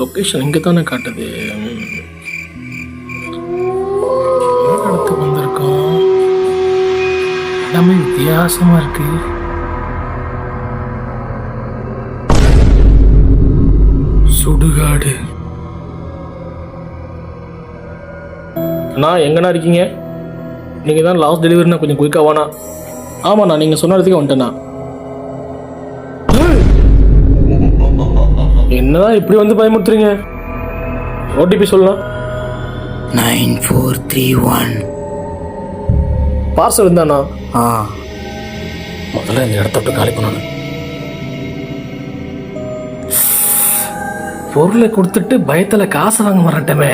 Location இங்கே தானே காட்டுது. இடத்துக்கு வந்திருக்கோம்? எல்லாமே வித்தியாசமாக இருக்கு. சுடுகாடு. அண்ணா எங்கண்ணா இருக்கீங்க? நீங்கள் தான் லாஸ்ட் டெலிவரினா கொஞ்சம் குயிக்காக வானா ஆமாண்ணா நீங்கள் சொன்ன வந்துட்டேண்ணா. என்னதான் இப்படி வந்து பயமுறுத்துறீங்க? ஓடிபி சொல்லலாம். Nine four three one. Parcel இருந்தாண்ணா ஆ. முதல்ல இந்த இடத்த விட்டு காலி பண்ணணும். பொருளை கொடுத்துட்டு பயத்தில் காசை வாங்க மாட்டேமே.